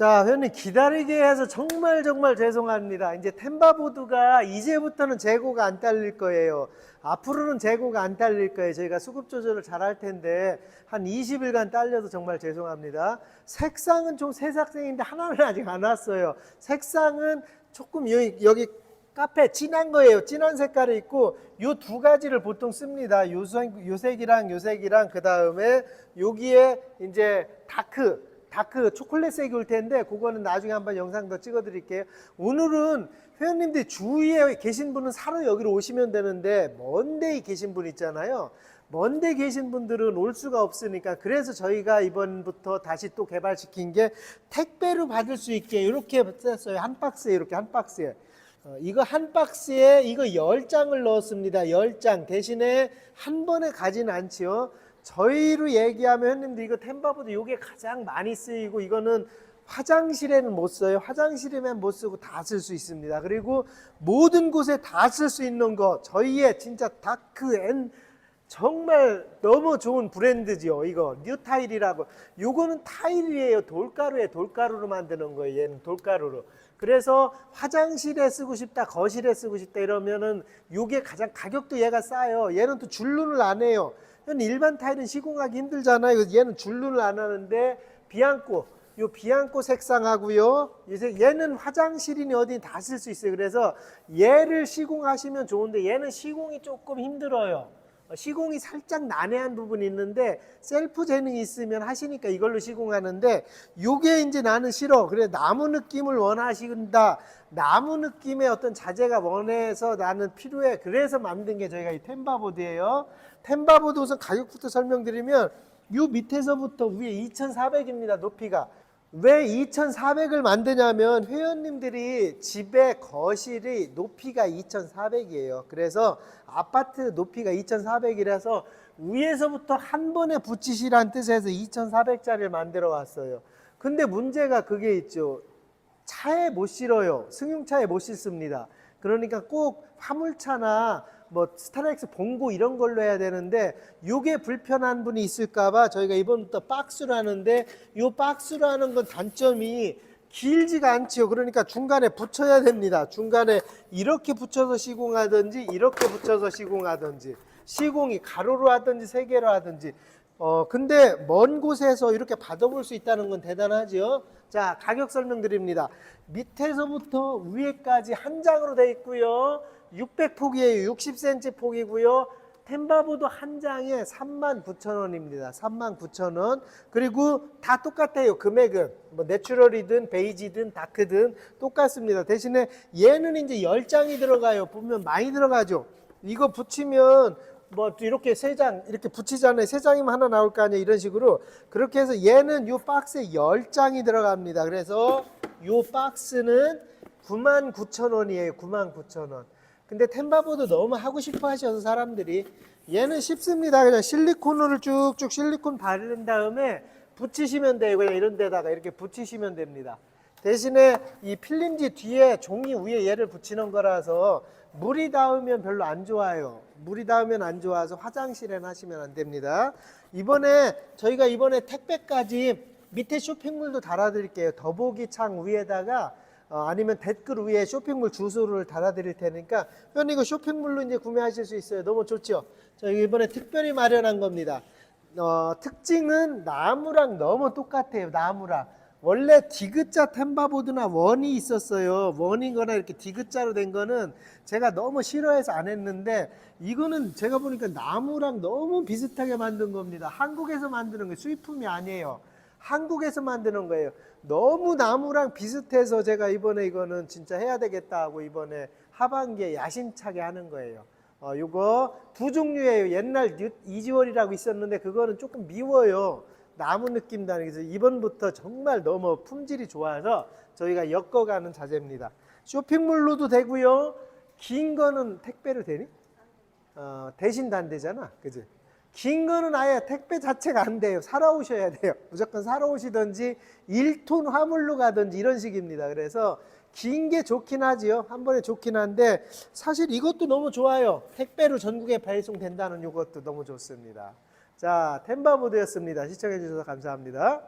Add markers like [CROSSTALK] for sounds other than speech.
자, 회원님 기다리게 해서 정말 정말 죄송합니다. 이제 템바보드가 이제부터는 재고가 안 딸릴 거예요. 앞으로는 재고가 안 딸릴 거예요. 저희가 수급 조절을 잘 할 텐데 한 20일간 딸려도 정말 죄송합니다. 색상은 좀 새색색인데 하나는 아직 안 왔어요. 색상은 조금 여기, 여기 카페 진한 거예요. 진한 색깔이 있고 요 두 가지를 보통 씁니다. 요색, 요색이랑 요색이랑 그 다음에 여기에 이제 다크 다크 초콜릿색이 올 텐데 그거는 나중에 한번 영상 더 찍어 드릴게요. 오늘은 회원님들 주위에 계신 분은 사러 여기로 오시면 되는데 먼데에 계신 분 있잖아요. 먼데 계신 분들은 올 수가 없으니까 그래서 저희가 이번부터 다시 또 개발시킨 게 택배로 받을 수 있게 이렇게 썼어요. 한 박스에 이렇게 한 박스에. 어, 이거 한 박스에 이거 열장을 넣었습니다. 열 장 대신에 한 번에 가지는 않지요. 저희로 얘기하면 형님들 이거 템바보드 이게 가장 많이 쓰이고 이거는 화장실에는 못 써요. 화장실에만 못 쓰고 다 쓸 수 있습니다. 그리고 모든 곳에 다 쓸 수 있는 거 저희의 진짜 다크 앤 정말 너무 좋은 브랜드지요. 이거 뉴타일이라고. 요거는 타일이에요. 돌가루에 돌가루로 만드는 거예요. 얘는 돌가루로. 그래서 화장실에 쓰고 싶다, 거실에 쓰고 싶다 이러면은 요게 가장 가격도 얘가 싸요. 얘는 또 줄눈을 안 해요. 일반 타일은 시공하기 힘들잖아요. 얘는 줄눈을 안 하는데 비앙코 요 비앙코 색상하고요. 얘는 화장실이니 어디 다쓸 수 있어요. 그래서 얘를 시공하시면 좋은데 얘는 시공이 조금 힘들어요. 어, 시공이 살짝 난해한 부분이 있는데 셀프 재능이 있으면 하시니까 이걸로 시공하는데 요게 이제 나는 싫어. 그래 나무 느낌을 원하신다. 나무 느낌의 어떤 자재가 원해서 나는 필요해. 그래서 만든 게 저희가 이 템바보드예요. 템바보드 우선 가격부터 설명드리면 요 밑에서부터 위에 2,400입니다. 높이가. 왜 2,400을 만드냐면 회원님들이 집의 거실이 높이가 2,400이에요. 그래서 아파트 높이가 2,400이라서 위에서부터 한 번에 붙이시란 뜻에서 2,400짜리를 만들어 왔어요. 근데 문제가 그게 있죠. 차에 못 실어요. 승용차에 못 실습니다. 그러니까 꼭 화물차나 뭐 스타렉스 봉고 이런 걸로 해야 되는데 요게 불편한 분이 있을까봐 저희가 이번부터 박스로 하는데 요 박스로 하는 건 단점이 길지가 않지요. 그러니까 중간에 붙여야 됩니다. 중간에 이렇게 붙여서 시공하든지 이렇게 붙여서 시공하든지 시공이 가로로 하든지 세 개로 하든지 어 근데 먼 곳에서 이렇게 받아볼 수 있다는 건 대단하죠. 자 가격 설명드립니다. 밑에서부터 위에까지 한 장으로 돼 있고요. 600폭이에요. 60cm 폭이고요. 템바보드 한 장에 39,000원입니다. 39,000원. 그리고 다 똑같아요. 금액은. 뭐 내추럴이든 베이지든 다크든 똑같습니다. 대신에 얘는 이제 10장이 들어가요. 보면 많이 들어가죠. 이거 붙이면 뭐 이렇게 세 장 이렇게 붙이잖아요. 세 장이면 하나 나올 거 아니에요. 이런 식으로. 그렇게 해서 얘는 요 박스에 10장이 들어갑니다. 그래서 요 박스는 99,000원이에요. 99,000원. 근데 템바보드 너무 하고 싶어 하셔서 사람들이 얘는 쉽습니다. 그냥 실리콘을 쭉쭉 실리콘 바른 다음에 붙이시면 돼요. 그냥 이런 데다가 이렇게 붙이시면 됩니다. 대신에 이 필름지 뒤에 종이 위에 얘를 붙이는 거라서 물이 닿으면 별로 안 좋아요. 물이 닿으면 안 좋아서 화장실에 하시면 안 됩니다. 이번에 저희가 이번에 택배까지 밑에 쇼핑몰도 달아드릴게요. 더보기 창 위에다가 어, 아니면 댓글 위에 쇼핑몰 주소를 달아드릴 테니까 현 이거 쇼핑몰로 이제 구매하실 수 있어요. 너무 좋죠? 저희 이번에 특별히 마련한 겁니다. 어, 특징은 나무랑 너무 똑같아요. 나무랑. 원래 디귿자 템바보드나 원이 있었어요. 원이거나 이렇게 디귿자로 된 거는 제가 너무 싫어해서 안 했는데 이거는 제가 보니까 나무랑 너무 비슷하게 만든 겁니다. 한국에서 만드는 게 수입품이 아니에요. 한국에서 만드는 거예요. 너무 나무랑 비슷해서 제가 이번에 이거는 진짜 해야 되겠다 하고 이번에 하반기에 야심차게 하는 거예요. 어, 요거 두 종류예요. 옛날 뉴, 이지월이라고 있었는데 그거는 조금 미워요. 나무 느낌 나는 그래서 이번부터 정말 너무 품질이 좋아서 저희가 엮어가는 자재입니다. 쇼핑몰로도 되고요. 긴 거는 택배로 되니? 어, 대신 단대잖아. 그지? 긴 거는 아예 택배 자체가 안 돼요. 사러 오셔야 돼요. [LAUGHS] 무조건 사러 오시든지 1톤 화물로 가든지 이런 식입니다. 그래서 긴 게 좋긴 하지요. 한 번에 좋긴 한데 사실 이것도 너무 좋아요. 택배로 전국에 배송된다는 이것도 너무 좋습니다. 자, 템바보드였습니다. 시청해 주셔서 감사합니다.